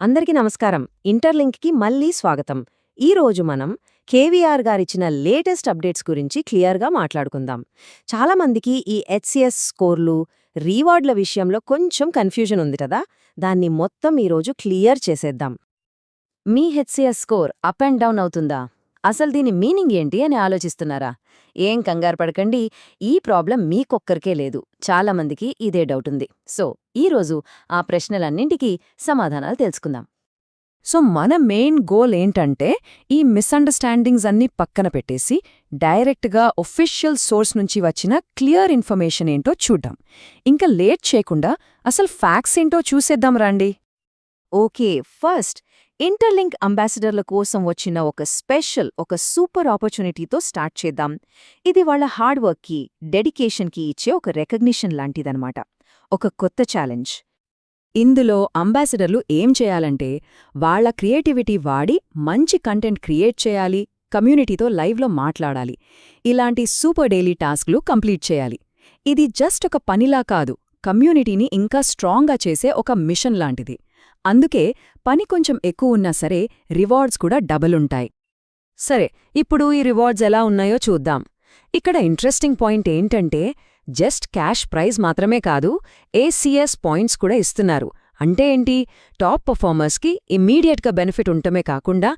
అందరికీ నమస్కారం. ఇంటర్లింక్కి మళ్ళీ స్వాగతం. ఈ రోజు మనం కేవీఆర్ గారిచ్చిన లేటెస్ట్ అప్డేట్స్ గురించి క్లియర్గా మాట్లాడుకుందాం. చాలామందికి ఈ హెచ్సిఎస్ స్కోర్లు రీవార్డ్ల విషయంలో కొంచెం కన్ఫ్యూజన్ ఉంది కదా? దాన్ని మొత్తం ఈరోజు క్లియర్ చేసేద్దాం. మీ HCS score up and down అవుతుందా? అసలు దీని మీనింగ్ ఏంటి అని ఆలోచిస్తున్నారా? ఏం కంగారు పడకండి. ఈ ప్రాబ్లం మీకొక్కరికే లేదు. చాలామందికి ఇదే డౌట్ ఉంది. సో ఈరోజు ఆ ప్రశ్నలన్నింటికీ సమాధానాలు తెలుసుకుందాం. సో మన మెయిన్ గోల్ ఏంటంటే ఈ మిస్అండర్స్టాండింగ్స్ అన్నీ పక్కన పెట్టేసి డైరెక్ట్గా ఒఫిషియల్ సోర్స్ నుంచి వచ్చిన క్లియర్ ఇన్ఫర్మేషన్ ఏంటో చూడ్డాం ఇంకా లేట్ చేయకుండా అసలు ఫ్యాక్స్ ఏంటో చూసేద్దాం రండి. ఓకే ఫస్ట్ ఇంటర్లింక్ అంబాసిడర్ల కోసం వచ్చిన ఒక స్పెషల్ ఒక సూపర్ ఆపర్చునిటీతో స్టార్ట్ చేద్దాం. ఇది వాళ్ళ హార్డ్ వర్క్కి డెడికేషన్కి ఇచ్చే ఒక రికగ్నిషన్ లాంటిదనమాట ఒక కొత్త ఛాలెంజ్. ఇందులో అంబాసిడర్లు ఏం చేయాలంటే వాళ్ళ క్రియేటివిటీ వాడి మంచి కంటెంట్ క్రియేట్ చేయాలి కమ్యూనిటీతో లైవ్లో మాట్లాడాలి. ఇలాంటి సూపర్ డైలీ టాస్క్లు కంప్లీట్ చేయాలి. ఇది జస్ట్ ఒక పనిలా కాదు కమ్యూనిటీని ఇంకా స్ట్రాంగ్గా చేసే ఒక మిషన్ లాంటిది. అందుకే పని కొంచెం ఎక్కువ ఉన్నా సరే రివార్డ్స్ కూడా డబుల్ంటాయి సరే ఇప్పుడు ఈ రివార్డ్స్ ఎలా ఉన్నాయో చూద్దాం. ఇక్కడ ఇంట్రెస్టింగ్ పాయింట్ ఏంటంటే జస్ట్ క్యాష్ ప్రైజ్ మాత్రమే కాదు ఏసీఎస్ పాయింట్స్ కూడా ఇస్తున్నారు. అంటే ఏంటి? టాప్ పర్ఫార్మర్స్కి ఇమ్మీడియట్గా బెనిఫిట్ ఉండటమే కాకుండా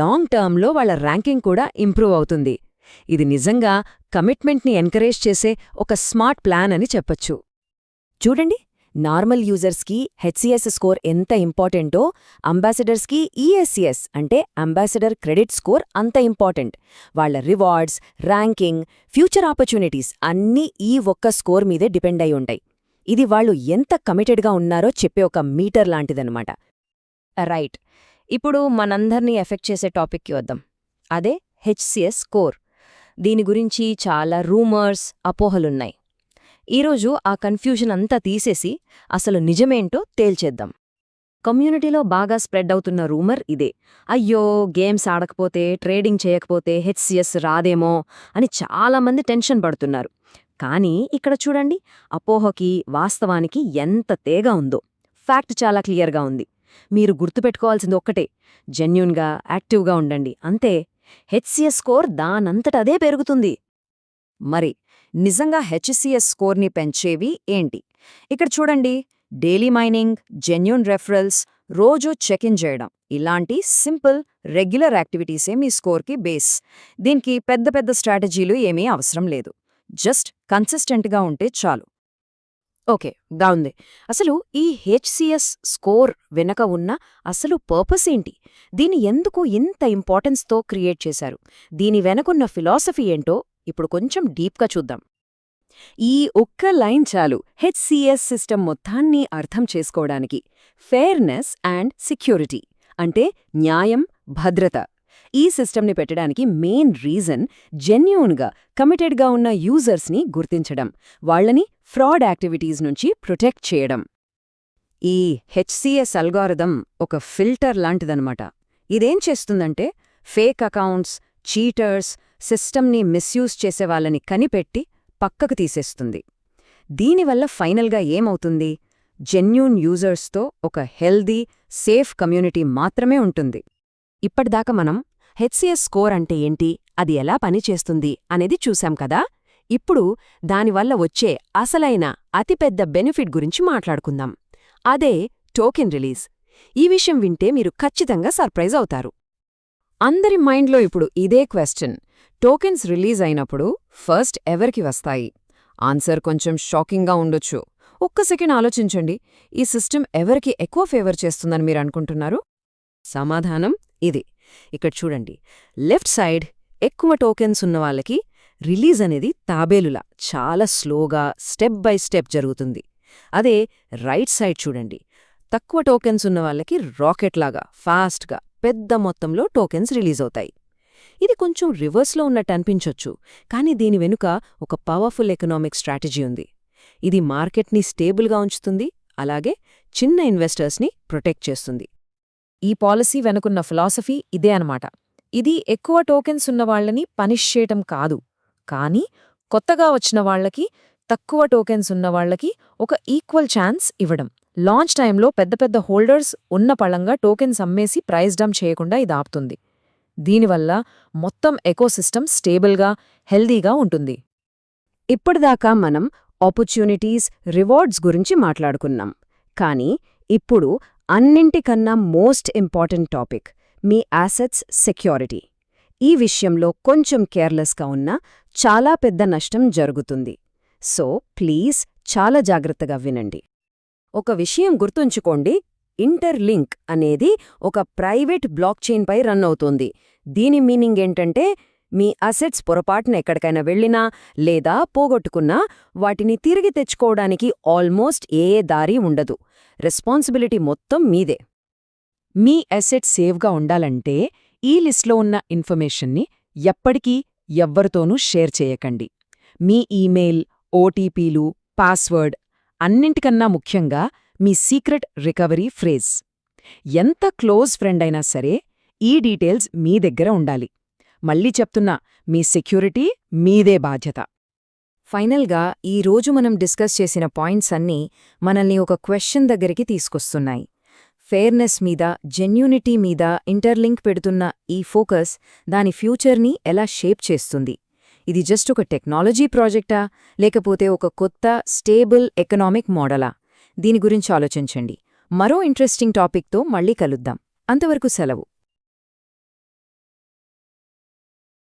లాంగ్ టర్మ్లో వాళ్ళ ర్యాంకింగ్ కూడా ఇంప్రూవ్ అవుతుంది. ఇది నిజంగా కమిట్మెంట్ని ఎంకరేజ్ చేసే ఒక స్మార్ట్ ప్లాన్ అని చెప్పొచ్చు. చూడండి నార్మల్ యూజర్స్కి హెచ్సిఎస్ స్కోర్ ఎంత ఇంపార్టెంటో అంబాసిడర్స్కి ఈఎస్సిఎస్ అంటే అంబాసిడర్ క్రెడిట్ స్కోర్ అంత ఇంపార్టెంట్. వాళ్ళ రివార్డ్స్ ర్యాంకింగ్ ఫ్యూచర్ ఆపర్చునిటీస్ అన్నీ ఈ ఒక్క స్కోర్ మీదే డిపెండ్ అయి ఉంటాయి. ఇది వాళ్ళు ఎంత కమిటెడ్గా ఉన్నారో చెప్పే ఒక మీటర్ లాంటిదన్నమాట. రైట్. ఇప్పుడు మనందర్నీ ఎఫెక్ట్ చేసే టాపిక్కి వద్దాం. అదే హెచ్సిఎస్ స్కోర్. దీని గురించి చాలా రూమర్స్ అపోహలున్నాయి. ఈరోజు ఆ కన్ఫ్యూజన్ అంతా తీసేసి అసలు నిజమేంటో తేల్చేద్దాం. కమ్యూనిటీలో బాగా స్ప్రెడ్ అవుతున్న రూమర్ ఇదే. అయ్యో గేమ్స్ ఆడకపోతే ట్రేడింగ్ చేయకపోతే హెచ్సిఎస్ రాదేమో అని చాలామంది టెన్షన్ పడుతున్నారు. కానీ ఇక్కడ చూడండి అపోహకి వాస్తవానికి ఎంత తేగా ఉందో. ఫ్యాక్ట్ చాలా క్లియర్గా ఉంది. మీరు గుర్తుపెట్టుకోవాల్సింది ఒక్కటే. జెన్యున్గా యాక్టివ్గా ఉండండి. అంతే. హెచ్సిఎస్ స్కోర్ దానంతటదే పెరుగుతుంది. మరి నిజంగా హెచ్సిఎస్ స్కోర్ని పెంచేవి ఏంటి? ఇక్కడ చూడండి డైలీ మైనింగ్ జెన్యున్ రెఫరల్స్ రోజూ చెక్ ఇన్ చేయడం. ఇలాంటి సింపుల్ రెగ్యులర్ యాక్టివిటీసే మీ స్కోర్కి బేస్. దీనికి పెద్ద పెద్ద స్ట్రాటజీలు ఏమీ అవసరం లేదు. జస్ట్ కన్సిస్టెంట్గా ఉంటే చాలు. ఓకే గావుంది అసలు ఈ హెచ్సిఎస్ స్కోర్ వెనక ఉన్న అసలు పర్పస్ ఏంటి? దీన్ని ఎందుకు ఇంత ఇంపార్టెన్స్తో క్రియేట్ చేశారు? దీని వెనకున్న ఫిలాసఫీ ఏంటో ఇప్పుడు కొంచెం డీప్గా చూద్దాం. ఈ ఒక్క లైన్ చాలు హెచ్సిఎస్ సిస్టమ్ మొత్తాన్ని అర్థం చేసుకోవడానికి. ఫెయిర్నెస్ అండ్ సెక్యూరిటీ అంటే న్యాయం భద్రత. ఈ సిస్టమ్ని పెట్టడానికి మెయిన్ రీజన్ జెన్యున్గా కమిటెడ్గా ఉన్న యూజర్స్ని గుర్తించడం వాళ్ళని ఫ్రాడ్ యాక్టివిటీస్ నుంచి ప్రొటెక్ట్ చేయడం. ఈ హెచ్సిఎస్ అల్గారిథం ఒక ఫిల్టర్ లాంటిదనమాట ఇదేం చేస్తుందంటే ఫేక్ అకౌంట్స్ చీటర్స్ సిస్టమ్ని మిస్యూజ్ చేసేవాళ్ళని కనిపెట్టి పక్కకు తీసేస్తుంది. దీనివల్ల ఫైనల్గా ఏమవుతుంది? జెన్యూన్ యూజర్స్తో ఒక హెల్దీ సేఫ్ కమ్యూనిటీ మాత్రమే ఉంటుంది. ఇప్పటిదాకా మనం హెచ్సిఎస్ స్కోర్ అంటే ఏంటి? అది ఎలా పనిచేస్తుంది? అనేది చూశాం కదా? ఇప్పుడు దానివల్ల వచ్చే అసలైన అతిపెద్ద బెనిఫిట్ గురించి మాట్లాడుకుందాం. అదే టోకెన్ రిలీజ్. ఈ విషయం వింటే మీరు ఖచ్చితంగా సర్ప్రైజ్ అవుతారు. అందరి మైండ్లో ఇప్పుడు ఇదే క్వశ్చన్ టోకెన్స్ రిలీజ్ అయినప్పుడు ఫస్ట్ ఎవరికి వస్తాయి? ఆన్సర్ కొంచెం షాకింగ్గా ఉండొచ్చు. ఒక్క సెకండ్ ఆలోచించండి. ఈ సిస్టమ్ ఎవరికి ఎక్కువ ఫేవర్ చేస్తుందని మీరు అనుకుంటున్నారు? సమాధానం ఇది. ఇక్కడ చూడండి. లెఫ్ట్ సైడ్ ఎక్కువ టోకెన్స్ ఉన్న వాళ్ళకి రిలీజ్ అనేది తాబేలులా చాలా స్లోగా స్టెప్ బై స్టెప్ జరుగుతుంది. అదే రైట్ సైడ్ చూడండి. తక్కువ టోకెన్స్ ఉన్న వాళ్ళకి రాకెట్లాగా ఫాస్ట్గా పెద్ద మొత్తంలో టోకెన్స్ రిలీజ్ అవుతాయి. ఇది కొంచెం రివర్స్లో ఉన్నట్టు అనిపించొచ్చు కానీ దీని వెనుక ఒక పవర్ఫుల్ ఎకనామిక్ స్ట్రాటజీ ఉంది. ఇది మార్కెట్ని స్టేబుల్గా ఉంచుతుంది అలాగే చిన్న ఇన్వెస్టర్స్ని ప్రొటెక్ట్ చేస్తుంది. ఈ పాలసీ వెనుకున్న ఫిలాసఫీ ఇదే అనమాట ఇది ఎక్కువ టోకెన్స్ ఉన్నవాళ్ళని పనిష్ చేయటం కాదు కానీ కొత్తగా వచ్చిన వాళ్ళకి తక్కువ టోకెన్స్ ఉన్నవాళ్ళకి ఒక ఈక్వల్ ఛాన్స్ ఇవ్వడం. లాంచ్ టైంలో పెద్ద పెద్ద హోల్డర్స్ ఉన్న పళంగా టోకెన్స్ అమ్మేసి ప్రైస్ డమ్ చేయకుండా ఇది ఆపుతుంది. దీనివల్ల మొత్తం ఎకోసిస్టమ్ స్టేబుల్గా హెల్దీగా ఉంటుంది. ఇప్పటిదాకా మనం ఆపర్చునిటీస్ రివార్డ్స్ గురించి మాట్లాడుకున్నాం. కానీ ఇప్పుడు అన్నింటికన్నా మోస్ట్ ఇంపార్టెంట్ టాపిక్ మీ యాసెట్స్ సెక్యూరిటీ. ఈ విషయంలో కొంచెం కేర్లెస్గా ఉన్నా చాలా పెద్ద నష్టం జరుగుతుంది. సో ప్లీజ్ చాలా జాగ్రత్తగా వినండి. ఒక విషయం గుర్తుంచుకోండి. ఇంటర్లింక్ అనేది ఒక ప్రైవేట్ బ్లాక్ చైన్పై రన్ అవుతోంది. దీని మీనింగ్ ఏంటంటే మీ అసెట్స్ పొరపాటున ఎక్కడికైనా వెళ్ళినా లేదా పోగొట్టుకున్నా వాటిని తిరిగి తెచ్చుకోవడానికి ఆల్మోస్ట్ ఏ దారి ఉండదు. రెస్పాన్సిబిలిటీ మొత్తం మీదే. మీ అసెట్స్ సేవ్గా ఉండాలంటే ఈ లిస్ట్లో ఉన్న ఇన్ఫర్మేషన్ని ఎప్పటికీ ఎవ్వరితోనూ షేర్ చేయకండి. మీ ఈమెయిల్ ఓటీపీలు పాస్వర్డ్ అన్నింటికన్నా ముఖ్యంగా మీ సీక్రెట్ రికవరీ ఫ్రేజ్. ఎంత క్లోజ్ ఫ్రెండ్ అయినా సరే ఈ డీటెయిల్స్ మీ దగ్గర ఉండాలి. మళ్ళీ చెప్తున్నా మీ సెక్యూరిటీ మీదే బాధ్యత. ఫైనల్గా ఈ రోజు మనం డిస్కస్ చేసిన పాయింట్స్ అన్నీ మనల్ని ఒక క్వశ్చన్ దగ్గరికి తీసుకొస్తున్నాయి. ఫెయిర్నెస్ మీద జెన్యూనిటీ మీద ఇంటర్లింక్ పెడుతున్న ఈ ఫోకస్ దాని ఫ్యూచర్ని ఎలా షేప్ చేస్తుంది? ఇది జస్ట్ ఒక టెక్నాలజీ ప్రాజెక్టా లేకపోతే ఒక కొత్త స్టేబుల్ ఎకనామిక్ మోడలా? దీని గురించి ఆలోచించండి. మరో ఇంట్రెస్టింగ్ టాపిక్తో మళ్ళీ కలుద్దాం. అంతవరకు సెలవు.